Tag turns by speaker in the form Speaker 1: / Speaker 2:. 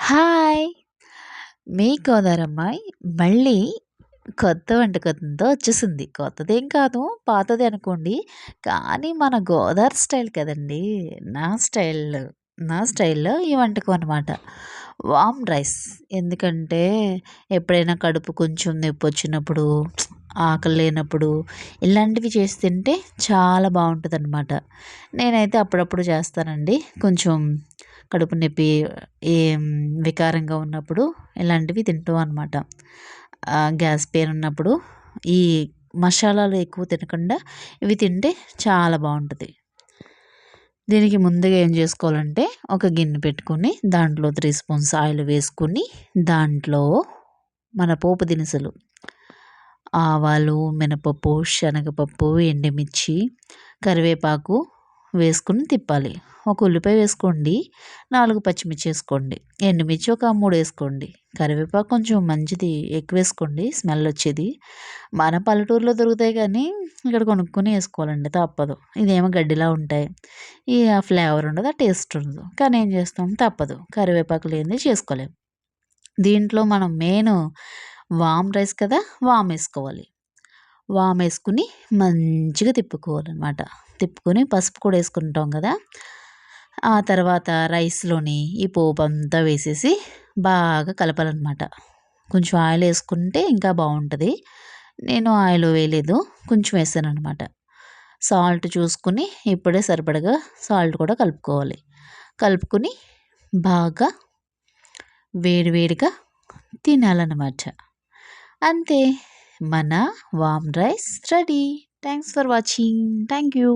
Speaker 1: Hi! మీ గోదారమ్మాయి మళ్ళీ కొత్త వంటకంతో వచ్చేసింది. కొత్తదేం కాదు, పాతదే అనుకోండి. కానీ మన గోదావరి స్టైల్ కదండీ! నా స్టైల్ నా స్టైల్‌లో ఈ వంటకం అనమాట. వామ్ రైస్. ఎందుకంటే ఎప్పుడైనా కడుపు కొంచెం నొప్పొచ్చినప్పుడు, ఆకలి లేనప్పుడు ఇలాంటివి చేసి తింటే చాలా బావుంటదనమాట. నేనైతే అప్పుడప్పుడు చేస్తానండి. కొంచెం కడుపు నొప్పి ఏ వికారంగా ఉన్నప్పుడు ఇలాంటివి తింటాం అనమాట. గ్యాస్ పెయిన్ ఉన్నప్పుడు ఈ మసాలాలు ఎక్కువ తినకుండా ఇవి తింటే చాలా బాగుంటుంది దీనికి ముందుగా ఏం చేసుకోవాలంటే ఒక గిన్నె పెట్టుకొని దాంట్లో త్రీ స్పూన్స్ ఆయిల్ వేసుకొని దాంట్లో మన పోపు దినుసులు ఆవాలు, మినపప్పు, శనగపప్పు, ఎండుమిర్చి, కరివేపాకు వేసుకొని తిప్పాలి. ఒక ఉల్లిపాయ వేసుకోండి. నాలుగు పచ్చిమిర్చి వేసుకోండి. ఎండుమిర్చి ఒక మూడు వేసుకోండి. కరివేపాకు కొంచెం మంచిది ఎక్కువ వేసుకోండి. స్మెల్ వచ్చేది. మన పల్లెటూరులో దొరుకుతాయి కానీ ఇక్కడ కొనుక్కొని వేసుకోవాలండి. తప్పదు. ఇదేమో గడ్డిలా ఉంటాయి. ఈ ఆ ఫ్లేవర్ ఉండదు ఆ టేస్ట్ ఉండదు. కానీ ఏం చేస్తాం? తప్పదు. కరివేపాకు లేనిది చేసుకోలేము దీంట్లో మనం మెయిన్ వామ్ రైస్ కదా? వామ్ వేసుకోవాలి. వామ్ వేసుకుని మంచిగా తిప్పుకోవాలన్నమాట. తిప్పుకొని పసుపు కూడా వేసుకుంటాం కదా. ఆ తర్వాత రైస్లోని ఈ పోపు అంతా వేసేసి బాగా కలపాలన్నమాట. కొంచెం ఆయిల్ వేసుకుంటే ఇంకా బాగుంటుంది. నేను ఆయిల్ వేయలేదు కొంచెం వేసాను అనమాట సాల్ట్ చూసుకుని ఇప్పుడే సరిపడగా సాల్ట్ కూడా కలుపుకోవాలి. కలుపుకొని బాగా వేడివేడిగా తినాలన్నమాట. అంతే. మన warm rice ready thanks for watching thank you